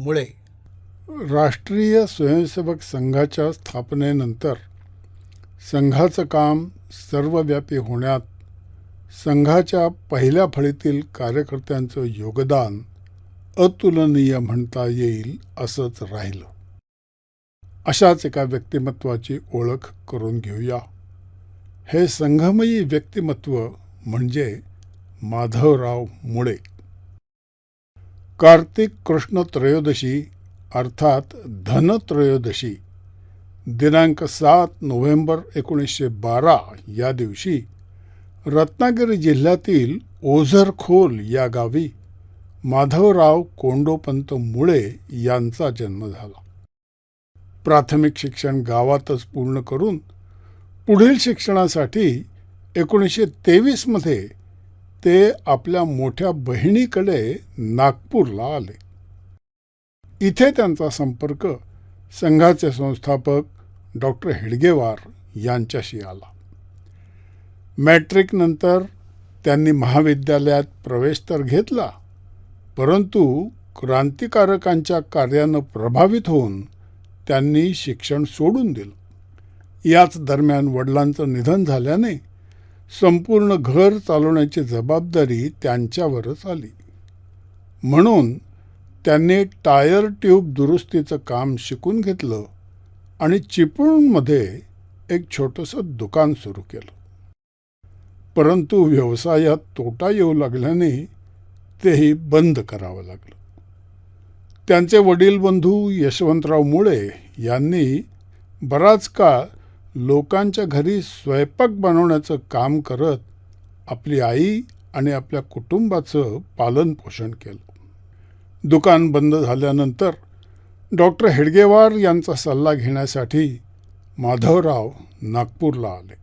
मुळे. राष्ट्रीय स्वयंसेवक संघाच्या स्थापनेनंतर संघाचं काम सर्वव्यापी होण्यात संघाच्या पहिल्या फळीतील कार्यकर्त्यांचं योगदान अतुलनीय म्हणता येईल असंच राहिलं. अशाच एका व्यक्तिमत्वाची ओळख करून घेऊया. हे संघमयी व्यक्तिमत्व म्हणजे माधवराव मुळे. कार्तिक कृष्ण त्रयोदशी अर्थात धनत्रयोदशी दिनांक सात नोव्हेंबर एकोणीसशे बारा या दिवशी रत्नागिरी जिल्ह्यातील ओझरखोल या गावी माधवराव कोंडोपंत मुळे यांचा जन्म झाला. प्राथमिक शिक्षण गावातच पूर्ण करून पुढील शिक्षणासाठी एकोणीसशे तेवीसमध्ये ते आपल्या मोठ्या बहिणीकडे नागपूरला आले. इथे त्यांचा संपर्क संघाचे संस्थापक डॉक्टर हेडगेवार यांच्याशी आला. मॅट्रिकनंतर त्यांनी महाविद्यालयात प्रवेश तर घेतला परंतु क्रांतिकारकांच्या कार्यानं प्रभावित होऊन त्यांनी शिक्षण सोडून दिलं. याच दरम्यान वडिलांचं निधन झाल्याने संपूर्ण घर चालवण्याची जबाबदारी त्यांच्यावरच आली. म्हणून त्यांनी टायर ट्यूब दुरुस्तीचं काम शिकून घेतलं आणि चिपळूणमध्ये एक छोटंसं दुकान सुरू केलं. परंतु व्यवसायात तोटा येऊ लागल्याने तेही बंद करावं लागलं. त्यांचे वडील बंधू यशवंतराव मुळे यांनी बराच काळ लोकांच्या घरी स्वयंपाक बनवण्याचं काम करत आपली आई आणि आपल्या कुटुंबाचं पालनपोषण केलं. दुकान बंद झाल्यानंतर डॉक्टर हेडगेवार यांचा सल्ला घेण्यासाठी माधवराव नागपूरला आले.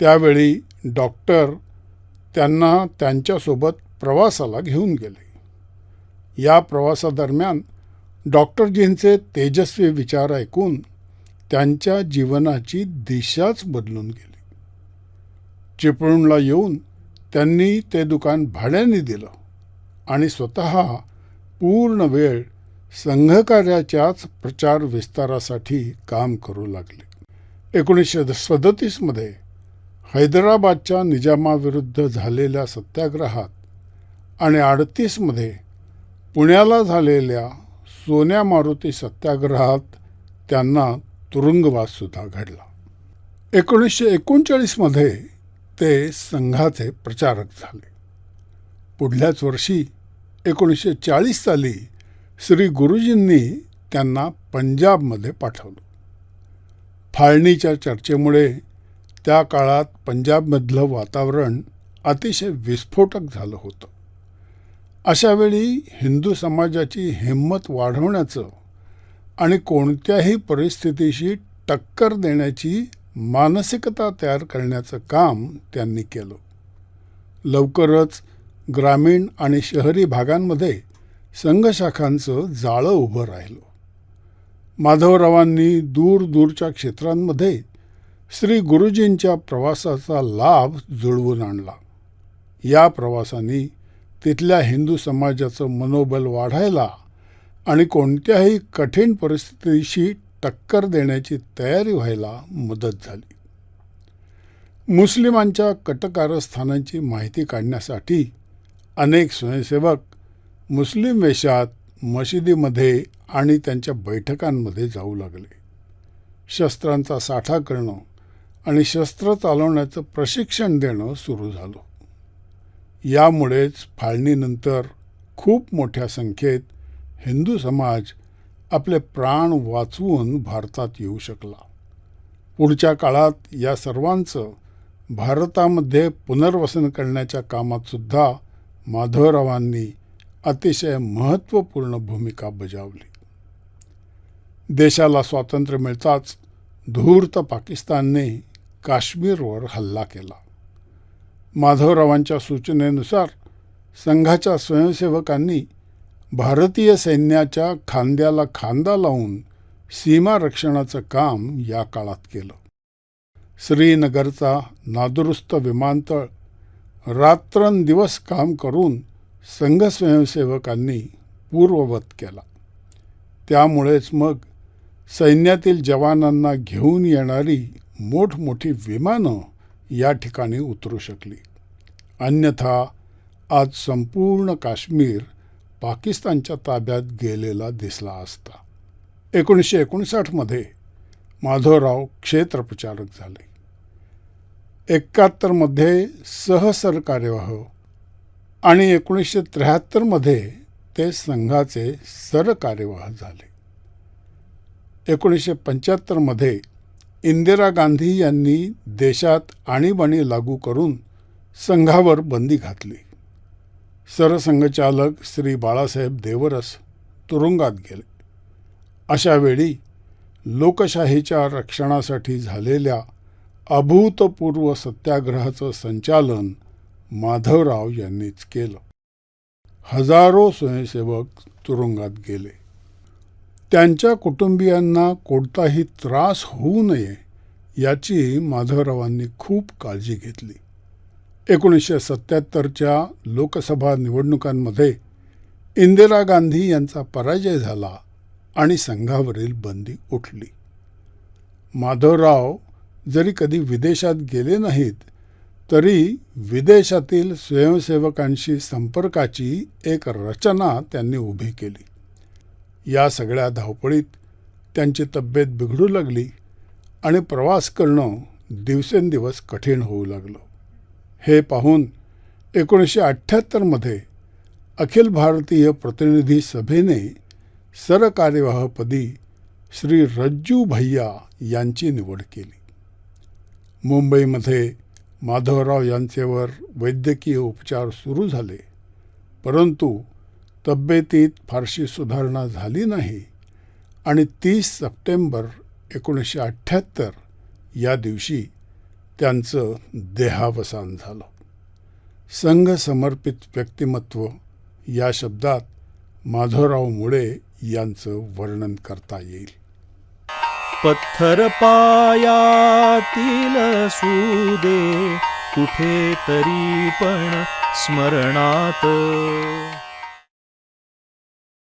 त्यावेळी डॉक्टर त्यांना त्यांच्यासोबत प्रवासाला घेऊन गेले. या प्रवासादरम्यान डॉक्टरजींचे तेजस्वी विचार ऐकून त्यांच्या जीवनाची दिशाच बदलून गेली. चिपळूणला येऊन त्यांनी ते दुकान भाड्याने दिलं आणि स्वतः पूर्ण वेळ संघकार्याच्याच प्रचार विस्तारासाठी काम करू लागले. एकोणीसशे सदतीसमध्ये हैदराबादच्या निजामाविरुद्ध झालेल्या सत्याग्रहात आणि अडतीसमध्ये पुण्याला झालेल्या सोन्या मारुती सत्याग्रहात त्यांना तुरुंगवाससुद्धा घडला. एकोणीसशे एकोणचाळीसमध्ये ते संघाचे प्रचारक झाले. पुढल्याच वर्षी एकोणीसशे चाळीस साली श्री गुरुजींनी त्यांना पंजाबमध्ये पाठवलं. फाळणीच्या चर्चेमुळे त्या काळात पंजाबमधलं वातावरण अतिशय विस्फोटक झालं होतं. अशावेळी हिंदू समाजाची हिंमत वाढवण्याचं आणि कोणत्याही परिस्थितीशी टक्कर देण्याची मानसिकता तयार करण्याचं काम त्यांनी केलं. लवकरच ग्रामीण आणि शहरी भागांमध्ये संघशाखांचं जाळं उभं राहिलं. माधवरावांनी दूरदूरच्या क्षेत्रांमध्ये श्री गुरुजींच्या प्रवासाचा लाभ जुळवून आणला. या प्रवासाने तिथल्या हिंदू समाजाचं मनोबल वाढायला आणि कोणत्याही कठीण परिस्थितीशी टक्कर देण्याची तयारी व्हायला मदत झाली. मुस्लिमांच्या कटकारस्थानांची माहिती काढण्यासाठी अनेक स्वयंसेवक मुस्लिम वेशात मशिदीमध्ये आणि त्यांच्या बैठकांमध्ये जाऊ लागले. शस्त्रांचा साठा करणं आणि शस्त्र चालवण्याचं प्रशिक्षण देणं सुरू झालं. यामुळेच फाळणीनंतर खूप मोठ्या संख्येत हिंदू समाज आपले प्राण वाचवून भारतात येऊ शकला. पुढच्या काळात या सर्वांचं भारतामध्ये पुनर्वसन करण्याच्या कामातसुद्धा माधवरावांनी अतिशय महत्त्वपूर्ण भूमिका बजावली. देशाला स्वातंत्र्य मिळताच धूर्त पाकिस्तानने काश्मीरवर हल्ला केला. माधवरावांच्या सूचनेनुसार संघाच्या स्वयंसेवकांनी भारतीय सैन्याच्या खांद्याला खांदा लावून सीमा रक्षणाचं काम या काळात केलं. श्रीनगरचा नादुरुस्त विमानतळ रात्रंदिवस काम करून संघ स्वयंसेवकांनी पूर्ववत केला. त्यामुळेच मग सैन्यातील जवानांना घेऊन येणारी मोठमोठी विमानं या ठिकाणी उतरू शकली. अन्यथा आज संपूर्ण काश्मीर पाकिस्तानच्या ताब्यात गेलेला दिसला असता. एकोणीसशे एकोणसाठमध्ये माधवराव क्षेत्रप्रचारक झाले. एकाहत्तरमध्ये सहसरकार्यवाह आणि एकोणीसशे त्र्याहत्तरमध्ये ते संघाचे सरकार्यवाह झाले. एकोणीसशे पंच्याहत्तरमध्ये इंदिरा गांधी यांनी देशात आणीबाणी लागू करून संघावर बंदी घातली. सरसंघचालक श्री बाळासाहेब देवरस तुरुंगात गेले. अशावेळी लोकशाहीच्या रक्षणासाठी झालेल्या अभूतपूर्व सत्याग्रहाचं संचालन माधवराव यांनीच केलं. हजारो स्वयंसेवक तुरुंगात गेले. त्यांच्या कुटुंबियांना कोणताही त्रास होऊ नये याची माधवरावांनी खूप काळजी घेतली. एकोणीसशे सत्याहत्तरच्या लोकसभा निवडणुकांमध्ये इंदिरा गांधी यांचा पराजय झाला आणि संघावरील बंदी उठली. माधवराव जरी कधी विदेशात गेले नाहीत तरी विदेशातील स्वयंसेवकांशी संपर्काची एक रचना त्यांनी उभी केली. या सगळ्या धावपळीत त्यांची तब्येत बिघडू लागली आणि प्रवास करणं दिवसेंदिवस कठीण होऊ लागलं. हे पाहून एकोणीसशे अठ्ठ्याहत्तरमध्ये अखिल भारतीय प्रतिनिधी सभेने सरकार्यवाहपदी श्री रज्जू भैया यांची निवड केली. मुंबईमध्ये माधवराव यांचेवर वैद्यकीय उपचार सुरू झाले परंतु तब्येतीत फारशी सुधारणा झाली नाही आणि तीस सप्टेंबर एकोणीसशे अठ्ठ्याहत्तर या दिवशी त्यांचं देहावसान झालं. संघ समर्पित व्यक्तिमत्व या शब्दात माधवराव मुळे यांचं वर्णन करता येईल. पत्थर पायातील सुदे कुठे तरी पण स्मरणात.